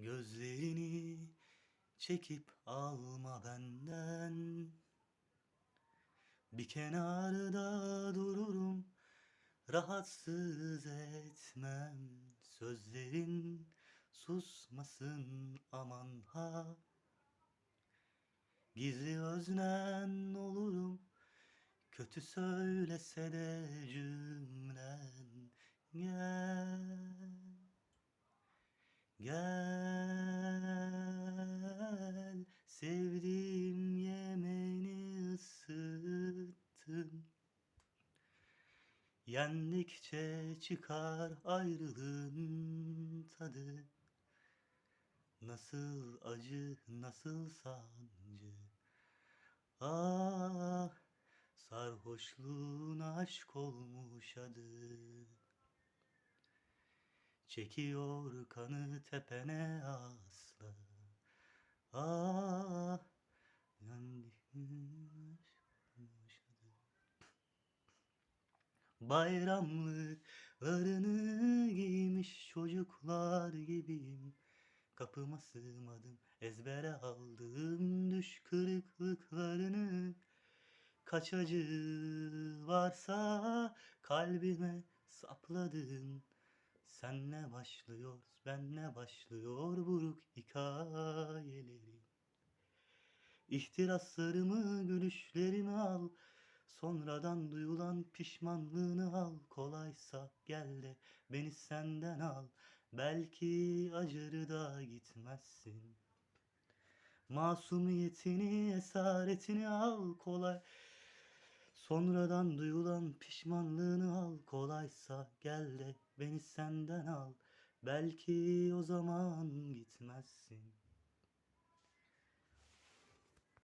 Gözlerini çekip alma benden. Bir kenarda dururum Rahatsız etmem. Sözlerin susmasın aman ha. Gizli öznen olurum Kötü söylese de cümlen. Gel Gel Yendikçe çıkar ayrılığın tadı. Nasıl acı, nasıl sancı. Ah, sarhoşluğun aşk olmuş adı. Çekiyor kanı tepene asla Ah, yandım aşk olmuş adı Bayramlıklarını giymiş çocuklar gibiyim. Kapıma sığmadım ezbere aldığım düş kırıklıklarını. Kaç acı varsa kalbime sapladın Senle başlıyor benle başlıyor buruk hikayelerim İhtiraslarımı gülüşlerimi al Sonradan duyulan pişmanlığını al Kolaysa gel de beni senden al. Belki acır da gitmezsin. Masumiyetini, esaretini al kolay. Sonradan duyulan pişmanlığını al Kolaysa gel de beni senden al. Belki o zaman gitmezsin